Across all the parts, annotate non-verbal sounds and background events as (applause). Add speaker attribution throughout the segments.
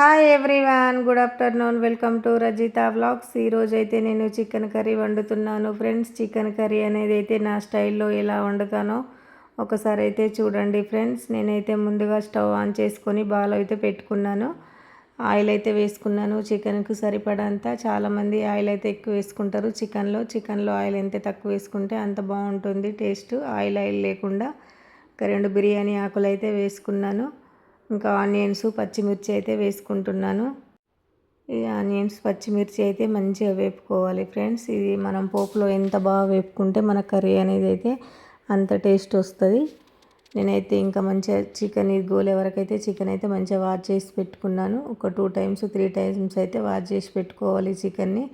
Speaker 1: Hi everyone good afternoon welcome to Rajitha vlogs ఈరోజు అయితే నేను చికెన్ కర్రీ వండుతున్నాను. ఫ్రెండ్స్ చికెన్ కర్రీ అనేది అయితే నా స్టైల్లో ఎలా వండుతానో ఒకసారి అయితే చూడండి ఫ్రెండ్స్ నేనైతే ముందుగా స్టవ్ ఆన్ చేసుకొని బాల్ అయితే పెట్టుకున్నాను. ఆయిల్ అయితే వేసుకున్నాను. చికెన్కు సరిపడంత చాలామంది ఆయిల్ అయితే ఎక్కువ వేసుకుంటారు చికెన్లో చికెన్లో ఆయిల్ ఎంత తక్కువ వేసుకుంటే అంత బాగుంటుంది. టేస్ట్ ఆయిల్ ఆయిల్ లేకుండా ఒక రెండు బిర్యానీ ఆకులు అయితే వేసుకున్నాను. ఇంకా ఆనియన్స్ పచ్చిమిర్చి అయితే వేసుకుంటున్నాను. ఈ ఆనియన్స్ పచ్చిమిర్చి అయితే మంచిగా వేపుకోవాలి ఫ్రెండ్స్. ఇది మనం పోపులో ఎంత బాగా వేపుకుంటే మన కర్రీ అనేది అయితే అంత టేస్ట్ వస్తుంది. నేనైతే ఇంకా మంచిగా చికెన్ ఇది గోలే వరకు అయితే చికెన్ అయితే మంచిగా వాష్ చేసి పెట్టుకున్నాను. ఒక టూ టైమ్స్ త్రీ టైమ్స్ అయితే వాష్ చేసి పెట్టుకోవాలి చికెన్ని.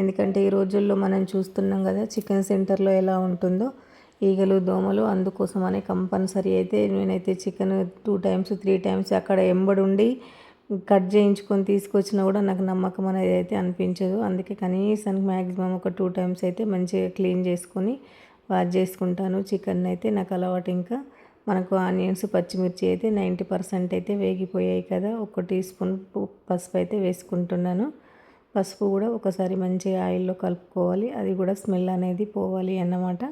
Speaker 1: ఎందుకంటే ఈ రోజుల్లో మనం చూస్తున్నాం కదా చికెన్ సెంటర్లో ఎలా ఉంటుందో. ఈగలు దోమలు అందుకోసమనే కంపల్సరీ అయితే నేనైతే chicken two times three times అక్కడ ఎంబడుండి కట్ చేయించుకొని తీసుకొచ్చినా కూడా నాకు నమ్మకం అనేది అయితే అనిపించదు. అందుకే కనీసం మ్యాక్సిమం ఒక టూ టైమ్స్ అయితే మంచిగా క్లీన్ చేసుకొని వాష్ చేసుకుంటాను. చికెన్ అయితే నాకు అలవాటు ఇంకా. మనకు ఆనియన్స్ పచ్చిమిర్చి అయితే నైంటీ పర్సెంట్ అయితే వేగిపోయాయి కదా. ఒక టీ స్పూన్ పసుపు అయితే వేసుకుంటున్నాను. పసుపు కూడా ఒకసారి మంచిగా ఆయిల్లో కలుపుకోవాలి. అది కూడా స్మెల్ అనేది పోవాలి అన్నమాట.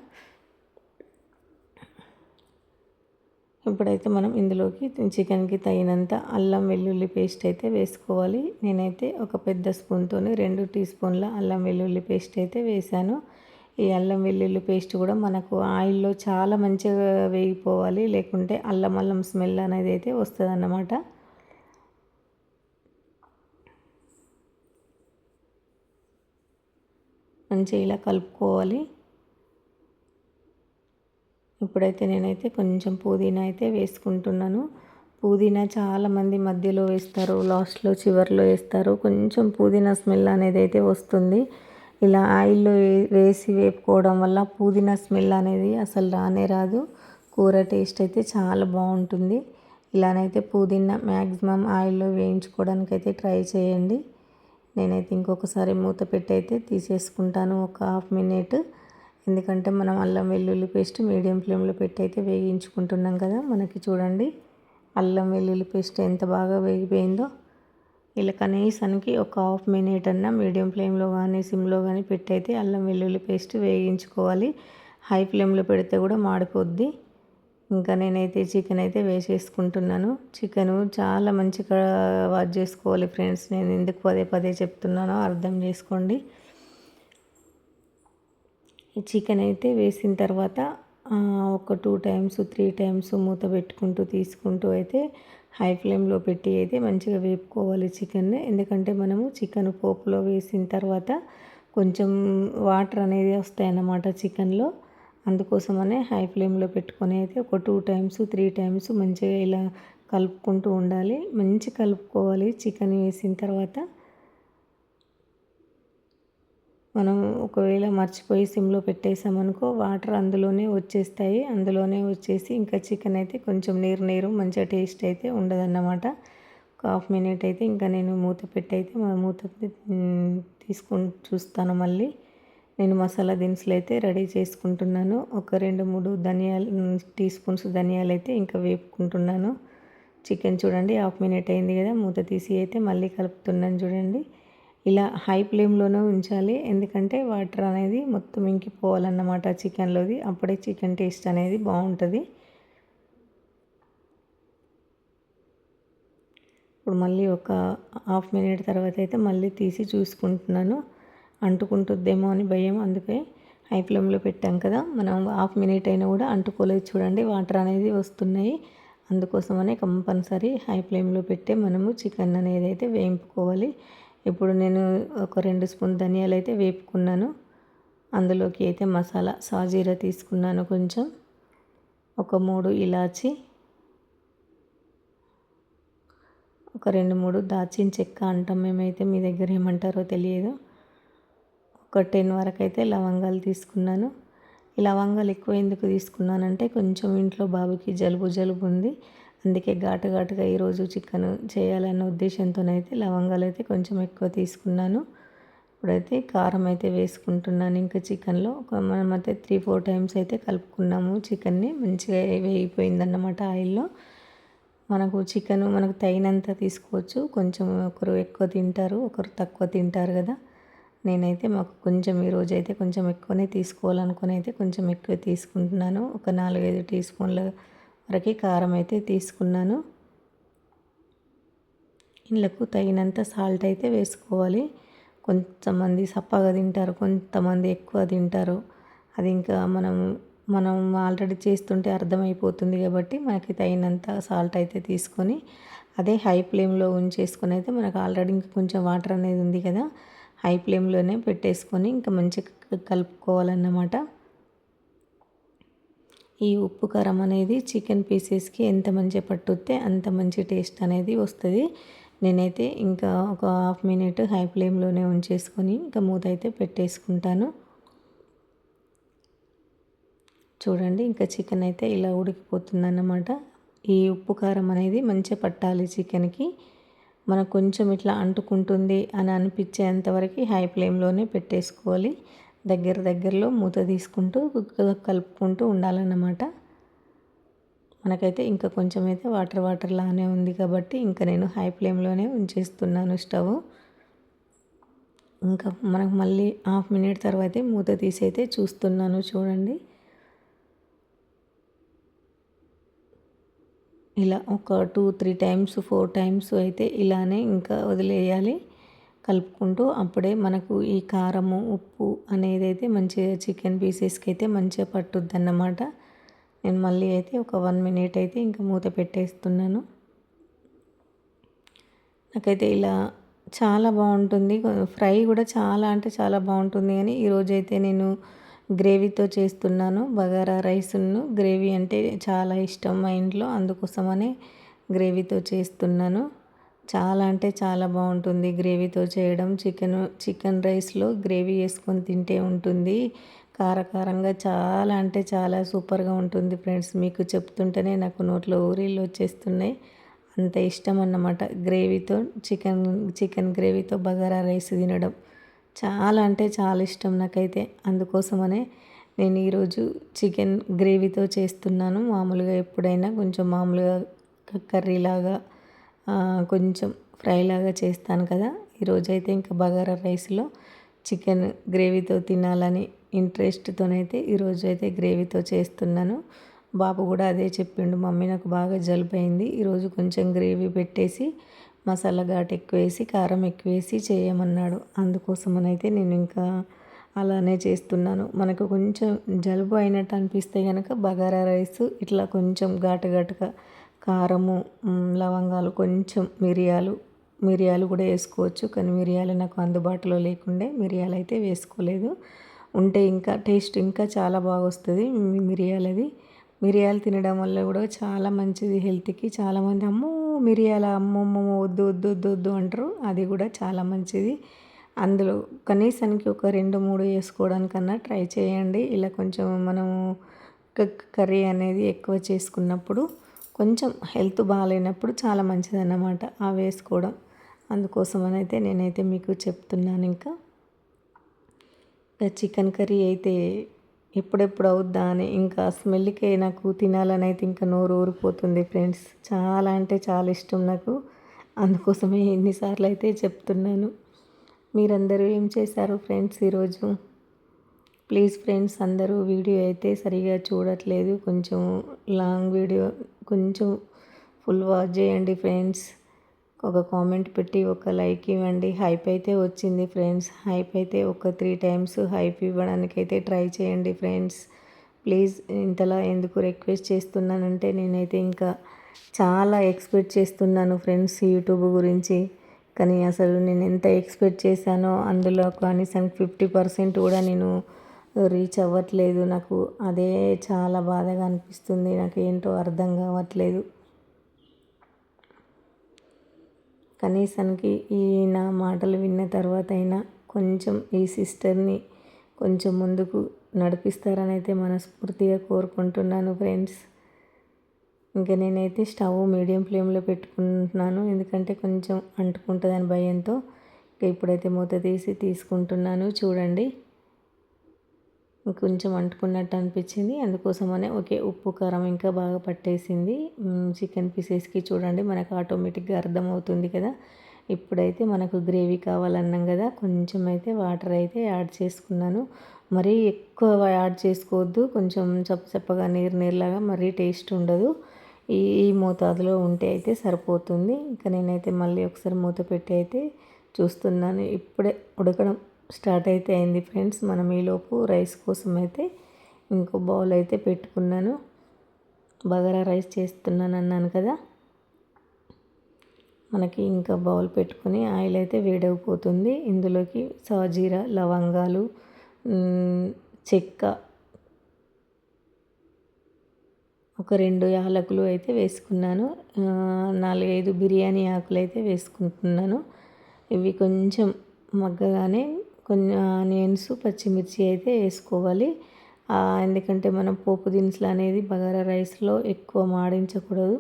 Speaker 1: ఇప్పుడైతే మనం ఇందులోకి చికెన్కి తగినంత అల్లం వెల్లుల్లి పేస్ట్ అయితే వేసుకోవాలి. నేనైతే ఒక పెద్ద స్పూన్తో రెండు టీ స్పూన్ల అల్లం వెల్లుల్లి పేస్ట్ అయితే వేశాను. ఈ అల్లం వెల్లుల్లి పేస్ట్ కూడా మనకు ఆయిల్లో చాలా మంచిగా వేగిపోవాలి. లేకుంటే అల్లం అల్లం స్మెల్ అనేది అయితే వస్తుంది అన్నమాట మంచిగా ఇలా కలుపుకోవాలి. ఇప్పుడైతే నేనైతే కొంచెం పుదీనా అయితే వేసుకుంటున్నాను. పుదీనా చాలామంది మధ్యలో వేస్తారు లాస్ట్లో చివరిలో వేస్తారు. కొంచెం పుదీనా స్మెల్ అనేది అయితే వస్తుంది. ఇలా ఆయిల్లో వేసి వేపుకోవడం వల్ల పుదీనా స్మెల్ అనేది అసలు రానే రాదు. కూర టేస్ట్ అయితే చాలా బాగుంటుంది. ఇలానైతే పుదీనా మ్యాక్సిమం ఆయిల్లో వేయించుకోవడానికి అయితే ట్రై చేయండి. నేనైతే ఇంకొకసారి మూత పెట్టి అయితే తీసేసుకుంటాను ఒక హాఫ్ మినిట్. ఎందుకంటే మనం అల్లం వెల్లుల్లి పేస్ట్ మీడియం ఫ్లేమ్లో పెట్టి అయితే వేగించుకుంటున్నాం కదా మనకి చూడండి. అల్లం వెల్లుల్లి పేస్ట్ ఎంత బాగా వేగిపోయిందో. ఇలా కనీసానికి ఒక హాఫ్ మినిట్ అన్న మీడియం ఫ్లేమ్లో కానీ సిమ్లో కానీ పెట్టి అయితే అల్లం వెల్లుల్లి పేస్ట్ వేగించుకోవాలి. హై ఫ్లేమ్లో పెడితే కూడా మాడిపోద్ది. ఇంకా నేనైతే చికెన్ అయితే వేసేసుకుంటున్నాను. చికెను చాలా మంచిగా వాష్ చేసుకోవాలి ఫ్రెండ్స్. నేను ఎందుకు పదే పదే చెప్తున్నానో అర్థం చేసుకోండి. చికెన్ అయితే వేసిన తర్వాత ఒక టూ టైమ్స్ త్రీ టైమ్స్ మూత పెట్టుకుంటూ తీసుకుంటూ అయితే హై ఫ్లేమ్లో పెట్టి అయితే మంచిగా వేపుకోవాలి చికెన్ని ఎందుకంటే మనము చికెన్ పోపులో వేసిన తర్వాత కొంచెం వాటర్ అనేది వస్తాయన్నమాట చికెన్లో. అందుకోసమనే హై ఫ్లేమ్లో పెట్టుకొని అయితే ఒక టూ టైమ్స్ త్రీ టైమ్స్ మంచిగా ఇలా కలుపుకుంటూ ఉండాలి. మంచి కలుపుకోవాలి చికెన్ వేసిన తర్వాత. మనం ఒకవేళ మర్చిపోయి సిమ్లో పెట్టేసామనుకో వాటర్ అందులోనే వచ్చేస్తాయి. అందులోనే వచ్చేసి ఇంకా చికెన్ అయితే కొంచెం నీరు నీరు మంచిగా టేస్ట్ అయితే ఉండదన్నమాట. ఒక హాఫ్ మినిట్ అయితే ఇంకా నేను మూత పెట్టయితే మూత తీసుకొని చూస్తాను మళ్ళీ. నేను మసాలా దినుసులు అయితే రెడీ చేసుకుంటున్నాను. ఒక రెండు మూడు ధనియాలు టీ స్పూన్స్ ధనియాలు అయితే ఇంకా వేపుకుంటున్నాను. చికెన్ చూడండి హాఫ్ మినిట్ అయింది కదా మూత తీసి అయితే మళ్ళీ కలుపుతున్నాను చూడండి. ఇలా హై ఫ్లేమ్లోనే ఉంచాలి. ఎందుకంటే వాటర్ అనేది మొత్తం ఇంకిపోవాలన్నమాట చికెన్లోది. అప్పుడే చికెన్ టేస్ట్ అనేది బాగుంటుంది. ఇప్పుడు మళ్ళీ ఒక హాఫ్ మినిట్ తర్వాత అయితే మళ్ళీ తీసి చూసుకుంటున్నాను. అంటుకుంటుందేమో అని భయం. అందుకే హై ఫ్లేమ్లో పెట్టాం కదా. మనం హాఫ్ మినిట్ అయినా కూడా అంటుకోలేదు చూడండి. వాటర్ అనేది వస్తున్నాయి. అందుకోసమనే కంపల్సరీ హై ఫ్లేమ్లో పెట్టే మనము చికెన్ అనేది అయితే వేయింపుకోవాలి. ఇప్పుడు నేను ఒక రెండు స్పూన్ ధనియాలు అయితే వేపుకున్నాను. అందులోకి అయితే మసాలా సాజీరా తీసుకున్నాను కొంచెం. ఒక మూడు ఇలాచి ఒక రెండు మూడు దాచిన చెక్క అంటాం మేమైతే మీ దగ్గర ఏమంటారో తెలియదు. ఒక టెన్ వరకు అయితే లవంగాలు తీసుకున్నాను. ఈ లవంగాలు ఎక్కువ ఎందుకు తీసుకున్నానంటే కొంచెం ఇంట్లో బాబుకి జలుబు జలుబు ఉంది. అందుకే ఘాటు ఘాటుగా ఈరోజు చికెన్ చేయాలన్న ఉద్దేశంతోనైతే లవంగాలు అయితే కొంచెం ఎక్కువ తీసుకున్నాను. ఇప్పుడైతే కారం అయితే వేసుకుంటున్నాను ఇంకా చికెన్లో. మనమైతే త్రీ ఫోర్ టైమ్స్ అయితే కలుపుకున్నాము చికెన్ని. మంచిగా వేగిపోయిందన్నమాట ఆయిల్లో. మనకు చికెన్ మనకు తగినంత తీసుకోవచ్చు. కొంచెం ఒకరు ఎక్కువ తింటారు ఒకరు తక్కువ తింటారు కదా. నేనైతే మాకు కొంచెం ఈరోజు అయితే కొంచెం ఎక్కువనే తీసుకోవాలనుకుని అయితే కొంచెం ఎక్కువ తీసుకుంటున్నాను. ఒక నాలుగైదు టీ స్పూన్ల వరకు కారం అయితే తీసుకున్నాను. ఇళ్ళకు తగినంత సాల్ట్ అయితే వేసుకోవాలి. కొంతమంది సప్పగా తింటారు కొంతమంది ఎక్కువ తింటారు. అది ఇంకా మనం మనం ఆల్రెడీ చేస్తుంటే అర్థమైపోతుంది కాబట్టి మనకి తగినంత సాల్ట్ అయితే తీసుకొని అదే హై ఫ్లేమ్లో ఉంచేసుకొని అయితే మనకు ఆల్రెడీ ఇంకా కొంచెం వాటర్ అనేది ఉంది కదా హై ఫ్లేమ్లోనే పెట్టేసుకొని ఇంకా మంచిగా కలుపుకోవాలన్నమాట. ఈ ఉప్పు కారం అనేది చికెన్ పీసెస్కి ఎంత మంచిగా పట్టుతే అంత మంచి టేస్ట్ అనేది వస్తుంది. నేనైతే ఇంకా ఒక హాఫ్ మినిట్ హై ఫ్లేమ్లోనే ఉంచేసుకొని ఇంకా మూత అయితే పెట్టేసుకుంటాను. చూడండి ఇంకా చికెన్ అయితే ఇలా ఉడికిపోతుంది అన్నమాట ఈ ఉప్పు కారం అనేది మంచిగా పట్టాలి చికెన్కి. మనకు కొంచెం ఇట్లా అంటుకుంటుంది అని అనిపించేంతవరకు హై ఫ్లేమ్లోనే పెట్టేసుకోవాలి. దగ్గర దగ్గరలో మూత తీసుకుంటూ కలుపుకుంటూ ఉండాలన్నమాట. మనకైతే ఇంకా కొంచెం అయితే వాటర్ వాటర్ లానే ఉంది కాబట్టి ఇంకా నేను హై ఫ్లేమ్లోనే ఉంచేస్తున్నాను స్టవ్. ఇంకా మనకు మళ్ళీ హాఫ్ మినిట్ తర్వాత మూత తీసి అయితే చూస్తున్నాను చూడండి. ఇలా ఒక two three times four times అయితే ఇలానే ఇంకా వదిలేయాలి. కలుపుకుంటూ అప్పుడే మనకు ఈ కారము ఉప్పు అనేది అయితే మంచిగా చికెన్ పీసెస్కి అయితే మంచిగా పట్టుద్ది అన్నమాట నేను మళ్ళీ అయితే ఒక వన్ మినిట్ అయితే ఇంకా మూత పెట్టేస్తున్నాను. నాకైతే ఇలా చాలా బాగుంటుంది. ఫ్రై కూడా చాలా అంటే చాలా బాగుంటుంది కానీ ఈరోజైతే నేను గ్రేవీతో చేస్తున్నాను. బగారా రైస్ను గ్రేవీ అంటే చాలా ఇష్టం మా ఇంట్లో అందుకోసమనే గ్రేవీతో చేస్తున్నాను. చాలా అంటే చాలా బాగుంటుంది. గ్రేవీతో చేయడం చికెన్ చికెన్ రైస్లో గ్రేవీ వేసుకొని తింటే ఉంటుంది. కారకారంగా చాలా అంటే చాలా సూపర్గా ఉంటుంది ఫ్రెండ్స్. మీకు చెప్తుంటేనే నాకు నోట్లో ఊరిళ్ళు వచ్చేస్తున్నాయి. అంత ఇష్టం అన్నమాట గ్రేవీతో చికెన్ చికెన్ గ్రేవీతో బగారా రైస్ తినడం. చాలా అంటే చాలా ఇష్టం నాకైతే. అందుకోసమనే నేను ఈరోజు చికెన్ గ్రేవీతో చేస్తున్నాను. మామూలుగా ఎప్పుడైనా కొంచెం మామూలుగా కర్రీలాగా కొంచెం ఫ్రైలాగా చేస్తాను కదా. ఈరోజైతే ఇంకా బగారా రైస్లో చికెన్ గ్రేవీతో తినాలని ఇంట్రెస్ట్తోనైతే ఈరోజు అయితే గ్రేవీతో చేస్తున్నాను. బాబు కూడా అదే చెప్పిండు మమ్మీ నాకు బాగా జలుబు అయింది ఈరోజు కొంచెం గ్రేవీ పెట్టేసి మసాలా ఘాట్ ఎక్కువ వేసి కారం ఎక్కువ వేసి చేయమన్నాడు. అందుకోసమనైతే నేను ఇంకా అలానే చేస్తున్నాను. మనకు కొంచెం జలుబు అయినట్టు అనిపిస్తే కనుక బగారా రైస్ ఇట్లా కొంచెం ఘాటు ఘాటుగా కారము లవంగాలు కొంచెం మిరియాలు మిరియాలు కూడా వేసుకోవచ్చు. కానీ మిరియాలు నాకు అందుబాటులో లేకుండే మిరియాలు అయితే వేసుకోలేదు. ఉంటే ఇంకా టేస్ట్ ఇంకా చాలా బాగా వస్తుంది మిరియాలది. మిరియాలు తినడం వల్ల కూడా చాలా మంచిది హెల్త్కి. చాలామంది అమ్మో మిరియాల అమ్మమ్మ వద్దు వద్దు వద్దు వద్దు అంటారు. అది కూడా చాలా మంచిది. అందులో కనీసానికి ఒక రెండు మూడు వేసుకోవడానికన్నా ట్రై చేయండి. ఇలా కొంచెం మనము కర్రీ అనేది ఎక్కువ చేసుకున్నప్పుడు కొంచెం హెల్త్ బాగాలేనప్పుడు చాలా మంచిదన్నమాట ఆ వేసుకోవడం అందుకోసం అయితే నేనైతే మీకు చెప్తున్నాను ఇంకా చికెన్ కర్రీ అయితే ఎప్పుడెప్పుడు అవుద్దా అని ఇంకా స్మెల్కే నాకు తినాలని అయితే ఇంకా నోరు ఊరిపోతుంది ఫ్రెండ్స్. చాలా అంటే చాలా ఇష్టం నాకు. అందుకోసమే ఎన్నిసార్లు అయితే చెప్తున్నాను. మీరందరూ ఏం చేశారు ఫ్రెండ్స్ ఈరోజు? ప్లీజ్ ఫ్రెండ్స్ అందరూ వీడియో అయితే సరిగా చూడట్లేదు. కొంచెం లాంగ్ వీడియో కొంచెం ఫుల్ వాచ్ చేయండి ఫ్రెండ్స్. ఒక కామెంట్ పెట్టి ఒక లైక్ ఇవ్వండి. హైప్ అయితే వచ్చింది ఫ్రెండ్స్. హైప్ అయితే ఒక త్రీ టైమ్స్ హైప్ ఇవ్వడానికి అయితే ట్రై చేయండి ఫ్రెండ్స్. ప్లీజ్ ఇంతలా ఎందుకు రిక్వెస్ట్ చేస్తున్నానంటే నేనైతే ఇంకా చాలా ఎక్స్పెక్ట్ చేస్తున్నాను ఫ్రెండ్స్ యూట్యూబ్ గురించి. కానీ అసలు నేను ఎంత ఎక్స్పెక్ట్ చేశానో అందులో కనీసం ఫిఫ్టీ పర్సెంట్ కూడా నేను రీచ్ అవ్వట్లేదు. నాకు అదే చాలా బాధగా అనిపిస్తుంది. నాకు ఏంటో అర్థం కావట్లేదు. కనీసానికి ఈ నా మాటలు విన్న తర్వాత అయినా కొంచెం ఈ సిస్టర్ని కొంచెం ముందుకు నడిపిస్తారని అయితే మనస్ఫూర్తిగా కోరుకుంటున్నాను ఫ్రెండ్స్. ఇంకా నేనైతే స్టవ్ మీడియం ఫ్లేమ్లో పెట్టుకుంటున్నాను. ఎందుకంటే కొంచెం అంటుకుంటుందని భయంతో ఇప్పుడైతే మూత తీసి తీసుకుంటున్నాను. చూడండి. కొంచెం అంటుకున్నట్టు అనిపించింది. అందుకోసమనే ఓకే ఉప్పు కారం ఇంకా బాగా పట్టేసింది. చికెన్ పీసెస్కి చూడండి మనకు ఆటోమేటిక్గా అర్థమవుతుంది కదా. ఇప్పుడైతే మనకు గ్రేవీ కావాలన్నాం కదా. కొంచెం అయితే వాటర్ అయితే యాడ్ చేసుకున్నాను. మరీ ఎక్కువ యాడ్ చేసుకోవద్దు. కొంచెం చప్పచప్పగా నీరు నీరులాగా మరీ టేస్ట్ ఉండదు. ఈ ఈ మోతాదులో ఉంటే అయితే సరిపోతుంది. ఇంకా నేనైతే మళ్ళీ ఒకసారి మూత పెట్టి అయితే చూస్తున్నాను. ఇప్పుడే ఉడకడం స్టార్ట్ అయితే అయింది ఫ్రెండ్స్. మనం ఈలోపు రైస్ కోసం అయితే ఇంకో బౌల్ అయితే పెట్టుకున్నాను. బగారా రైస్ చేస్తున్నాను అన్నాను కదా. మనకి ఇంకా బౌల్ పెట్టుకుని ఆయిల్ అయితే వేడైపోతుంది ఇందులోకి సాజీరా లవంగాలు చెక్క ఒక రెండు యాలకులు అయితే వేసుకున్నాను. నాలుగైదు బిర్యానీ ఆకులు అయితే వేసుకుంటున్నాను. ఇవి కొంచెం మగ్గగానే కొన్ని ఆనియన్స్ పచ్చిమిర్చి అయితే వేసుకోవాలి. ఎందుకంటే మనం పోపు దినుసులు అనేది బగారా రైస్లో ఎక్కువ మాడించకూడదు.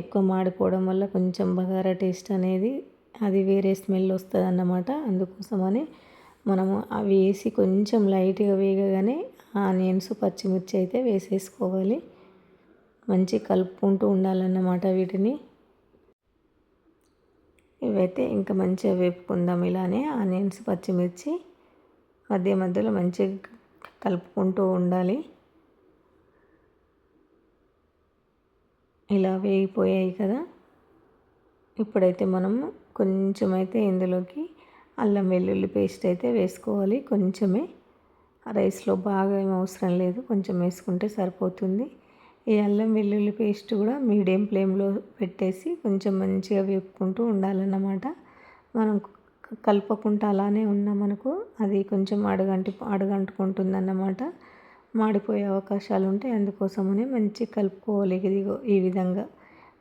Speaker 1: ఎక్కువ మాడిపోవడం వల్ల కొంచెం బగారా టేస్ట్ అనేది అది వేరే స్మెల్ వస్తుంది అన్నమాట అందుకోసమని మనము అవి వేసి కొంచెం లైట్గా వేగగానే ఆనియన్స్ పచ్చిమిర్చి అయితే వేసేసుకోవాలి. మంచి కలుపుకుంటూ ఉండాలన్నమాట వీటిని. ఇవైతే ఇంకా మంచిగా వేపుకుందాం ఇలానే ఆనియన్స్ పచ్చిమిర్చి మధ్య మధ్యలో మంచిగా కలుపుకుంటూ ఉండాలి. ఇలా వేగిపోయాయి కదా. ఇప్పుడైతే మనము కొంచెం అయితే ఇందులోకి అల్లం వెల్లుల్లి పేస్ట్ అయితే వేసుకోవాలి. కొంచెమే. రైస్లో బాగా ఏం అవసరం లేదు. కొంచెం వేసుకుంటే సరిపోతుంది. ఈ అల్లం వెల్లుల్లి పేస్ట్ కూడా మీడియం ఫ్లేమ్లో పెట్టేసి కొంచెం మంచిగా వేపుకుంటూ ఉండాలన్నమాట. మనం కలపకుండా అలానే ఉన్నామనుకో అది కొంచెం అడుగంటి అడగంటుకుంటుందన్నమాట. మాడిపోయే అవకాశాలు ఉంటాయి అందుకోసమని మంచి కలుపుకోవాలి ఇదిగో ఈ విధంగా.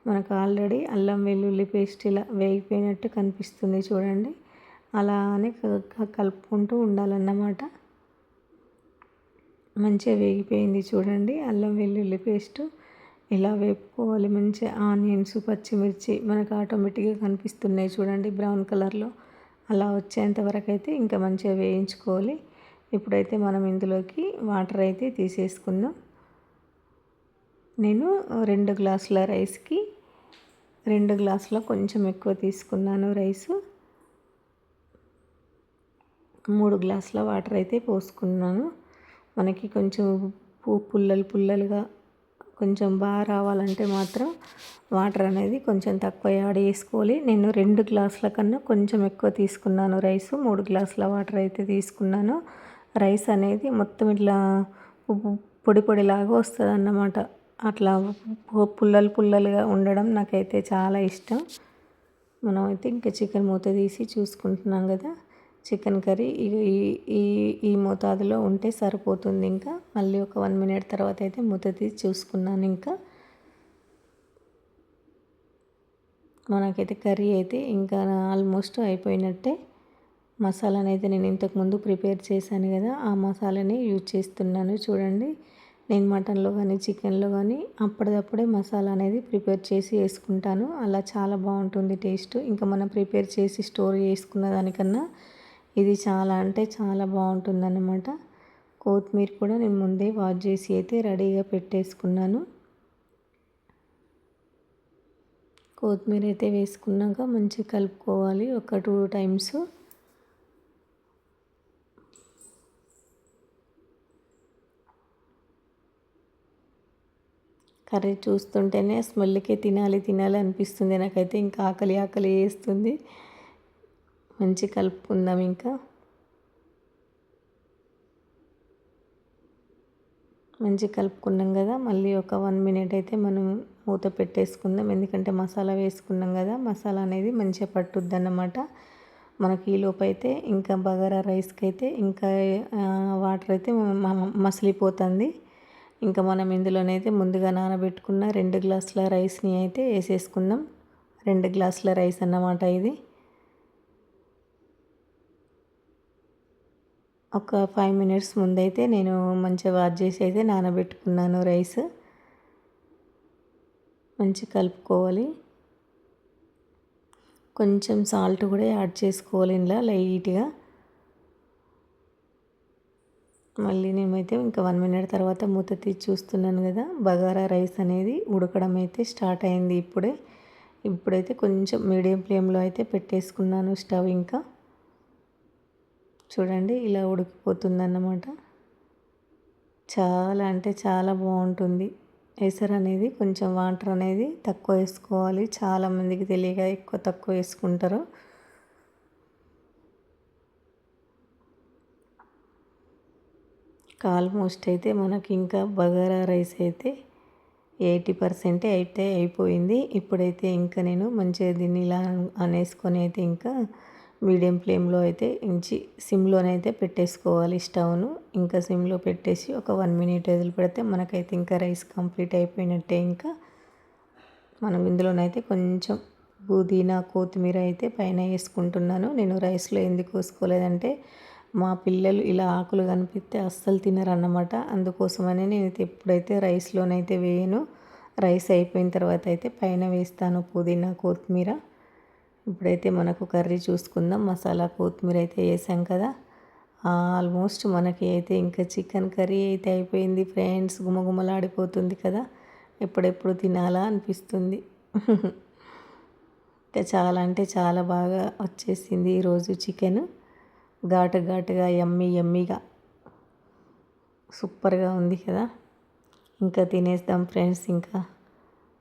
Speaker 1: మనకు ఆల్రెడీ అల్లం వెల్లుల్లి పేస్ట్ ఇలా వేగిపోయినట్టు కనిపిస్తుంది చూడండి. అలానే కలుపుకుంటూ ఉండాలన్నమాట. మంచిగా వేగిపోయింది చూడండి. అల్లం వెల్లుల్లి పేస్ట్ ఇలా వేపుకోవాలి. మంచిగా ఆనియన్స్ పచ్చిమిర్చి మనకు ఆటోమేటిక్గా కనిపిస్తున్నాయి చూడండి బ్రౌన్ కలర్లో. అలా వచ్చేంత వరకు అయితే ఇంకా మంచిగా వేయించుకోవాలి. ఇప్పుడైతే మనం ఇందులోకి వాటర్ అయితే తీసేసుకుందాం. నేను రెండు గ్లాసుల రైస్కి రెండు గ్లాసుల కొంచెం ఎక్కువ తీసుకున్నాను రైసు. మూడు గ్లాసుల వాటర్ అయితే పోసుకున్నాను. మనకి కొంచెం పుల్లలు పుల్లలుగా కొంచెం బాగా రావాలంటే మాత్రం వాటర్ అనేది కొంచెం తక్కువ యాడ్ చేసుకోవాలి. నేను రెండు గ్లాసుల కన్నా కొంచెం ఎక్కువ తీసుకున్నాను రైస్. మూడు గ్లాసుల వాటర్ అయితే తీసుకున్నాను. రైస్ అనేది మొత్తం ఇట్లా పొడి పొడిలాగా వస్తుంది అన్నమాట అట్లా పుల్లలు పుల్లలుగా ఉండడం నాకైతే చాలా ఇష్టం. మనం అయితే ఇంకా చికెన్ మూత తీసి చూసుకుంటున్నాం కదా. చికెన్ కర్రీ ఈ ఈ ఈ మోతాదులో ఉంటే సరిపోతుంది ఇంకా. మళ్ళీ ఒక వన్ మినిట్ తర్వాత అయితే మూత తీసి చూసుకున్నాను ఇంకా. మనకైతే కర్రీ అయితే ఇంకా ఆల్మోస్ట్ అయిపోయినట్టే. మసాలాని అయితే నేను ఇంతకుముందు ప్రిపేర్ చేశాను కదా ఆ మసాలాని యూజ్ చేస్తున్నాను. చూడండి నేను మటన్లో కానీ చికెన్లో కానీ అప్పటిదప్పుడే మసాలా అనేది ప్రిపేర్ చేసి వేసుకుంటాను. అలా చాలా బాగుంటుంది టేస్ట్. ఇంకా మనం ప్రిపేర్ చేసి స్టోర్ చేసుకున్న దానికన్నా ఇది చాలా అంటే చాలా బాగుంటుందన్నమాట. కొత్తిమీర కూడా నేను ముందే వాష్ చేసి అయితే రెడీగా పెట్టేసుకున్నాను. కొత్తిమీర అయితే వేసుకున్నాక మంచిగా కలుపుకోవాలి ఒక టూ టైమ్స్. కర్రీ చూస్తుంటేనే స్మెల్కే తినాలి తినాలి అనిపిస్తుంది. నాకైతే ఇంకా ఆకలి ఆకలి వేస్తుంది. మంచి కలుపుకుందాం ఇంకా. మంచి కలుపుకున్నాం కదా మళ్ళీ ఒక వన్ మినిట్ అయితే మనం మూత పెట్టేసుకుందాం. ఎందుకంటే మసాలా వేసుకున్నాం కదా మసాలా అనేది మంచిగా పట్టుద్ది అన్నమాట మనకి ఈ లోపైతే ఇంకా బగారా రైస్కి అయితే ఇంకా వాటర్ అయితే మసిలిపోతుంది. ఇంకా మనం ఇందులోనైతే ముందుగా నానబెట్టుకున్న రెండు గ్లాసుల రైస్ని అయితే వేసేసుకుందాం. రెండు గ్లాసుల రైస్ అన్నమాట ఇది. ఒక ఫైవ్ మినిట్స్ ముందైతే నేను మంచిగా వాష్ చేసి అయితే నానబెట్టుకున్నాను రైస్. మంచి కలుపుకోవాలి. కొంచెం సాల్ట్ కూడా యాడ్ చేసుకోవాలి ఇందులో లైట్గా. మళ్ళీ నేనైతే ఇంకా వన్ మినిట్ తర్వాత మూత తీసి చూస్తున్నాను కదా బగారా రైస్ అనేది ఉడకడం అయితే స్టార్ట్ అయింది ఇప్పుడే. ఇప్పుడైతే కొంచెం మీడియం ఫ్లేమ్లో అయితే పెట్టేసుకున్నాను స్టవ్ ఇంకా. చూడండి ఇలా ఉడికిపోతుందన్నమాట. చాలా అంటే చాలా బాగుంటుంది. ఎసరు అనేది కొంచెం వాటర్ అనేది తక్కువ వేసుకోవాలి. చాలామందికి తెలియక ఎక్కువ తక్కువ వేసుకుంటారు. ఆల్మోస్ట్ అయితే మనకి ఇంకా బగారా రైస్ అయితే ఎయిటీ పర్సెంటే అయితే అయిపోయింది. ఇప్పుడైతే ఇంకా నేను మంచిగా దీన్ని ఇలా అనేసుకొని అయితే ఇంకా మీడియం ఫ్లేమ్లో అయితే ఇంచి సిమ్లోనైతే పెట్టేసుకోవాలి స్టవ్ను. ఇంకా సిమ్లో పెట్టేసి ఒక వన్ మినిట్ వదిలిపెడితే మనకైతే ఇంకా రైస్ కంప్లీట్ అయిపోయినట్టే ఇంకా. మనం ఇందులోనైతే కొంచెం పుదీనా కొత్తిమీర అయితే పైన వేసుకుంటున్నాను. నేను రైస్లో ఎందుకు వేసుకోలేదంటే మా పిల్లలు ఇలా ఆకులు కనిపిస్తే అస్సలు తినరన్నమాట. అందుకోసమనే నేను ఎప్పుడైతే రైస్లోనైతే వేయను రైస్ అయిపోయిన తర్వాత అయితే పైన వేస్తాను పుదీనా కొత్తిమీర. ఇప్పుడైతే మనకు కర్రీ చూసుకుందాం. మసాలా కొత్తిమీర అయితే వేసాం కదా. ఆల్మోస్ట్ మనకి అయితే ఇంకా చికెన్ కర్రీ అయితే అయిపోయింది ఫ్రెండ్స్. గుమగుమలాడిపోతుంది కదా. ఎప్పుడెప్పుడు తినాలా అనిపిస్తుంది. ఇంకా చాలా అంటే చాలా బాగా వచ్చేసింది ఈరోజు చికెన్. ఘాటు ఘాటుగా ఎమ్మి ఎమ్మిగా సూపర్గా ఉంది కదా. ఇంకా తినేస్తాం ఫ్రెండ్స్ ఇంకా.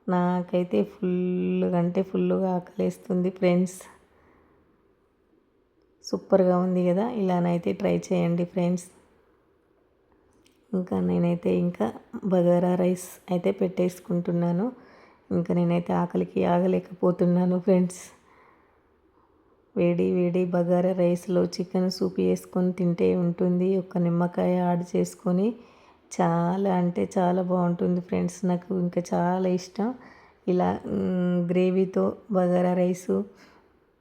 Speaker 1: నాకైతే ఫుల్గా అంటే ఫుల్గా ఆకలేస్తుంది ఫ్రెండ్స్. సూపర్గా ఉంది కదా ఇలానైతే ట్రై చేయండి ఫ్రెండ్స్. ఇంకా నేనైతే ఇంకా బగారా రైస్ అయితే పెట్టేసుకుంటున్నాను. ఇంకా నేనైతే ఆకలికి ఆగలేకపోతున్నాను ఫ్రెండ్స్. వేడి వేడి బగారా రైస్లో చికెన్ సూప్ వేసుకొని తింటే ఉంటుంది. ఒక నిమ్మకాయ యాడ్ చేసుకొని చాలా అంటే చాలా బాగుంటుంది ఫ్రెండ్స్. నాకు ఇంకా చాలా ఇష్టం. ఇలా గ్రేవీతో బగారా రైసు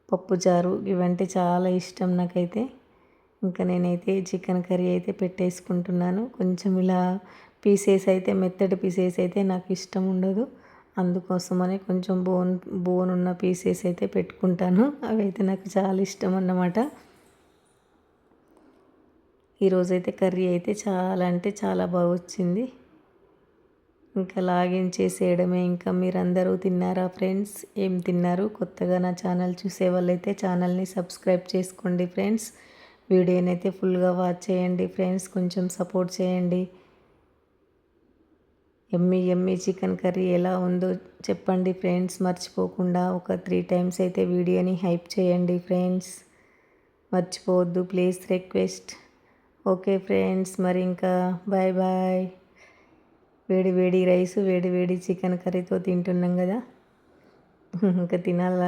Speaker 1: పప్పుచారు ఇవంటే చాలా ఇష్టం నాకైతే. ఇంకా నేనైతే చికెన్ కర్రీ అయితే పెట్టేసుకుంటున్నాను. కొంచెం ఇలా పీసెస్ అయితే మెత్తటి పీసెస్ అయితే నాకు ఇష్టం ఉండదు. అందుకోసమని కొంచెం బోన్ బోన్ ఉన్న పీసెస్ అయితే పెట్టుకుంటాను. అవి అయితే నాకు చాలా ఇష్టం అన్నమాట. ఈరోజైతే కర్రీ అయితే చాలా అంటే చాలా బాగా వచ్చింది. ఇంకా లాగిన్ చేసేయడమే ఇంకా మీరందరూ తిన్నారా ఫ్రెండ్స్? ఏం తిన్నారు? కొత్తగా నా ఛానల్ చూసే వాళ్ళైతే ఛానల్ని సబ్స్క్రైబ్ చేసుకోండి ఫ్రెండ్స్. వీడియోనైతే ఫుల్గా వాచ్ చేయండి ఫ్రెండ్స్. కొంచెం సపోర్ట్ చేయండి. ఎమ్మి ఎమ్మి చికెన్ కర్రీ ఎలా ఉందో చెప్పండి ఫ్రెండ్స్. మర్చిపోకుండా ఒక త్రీ టైమ్స్ అయితే వీడియోని హైప్ చేయండి ఫ్రెండ్స్. మర్చిపోవద్దు. Please request. ఓకే ఫ్రెండ్స్ మరి ఇంకా బాయ్ బాయ్ వేడి వేడి రైస్ వేడి వేడి చికెన్ కర్రీతో తింటున్నాం కదా. (laughs) ఇంకా తినాల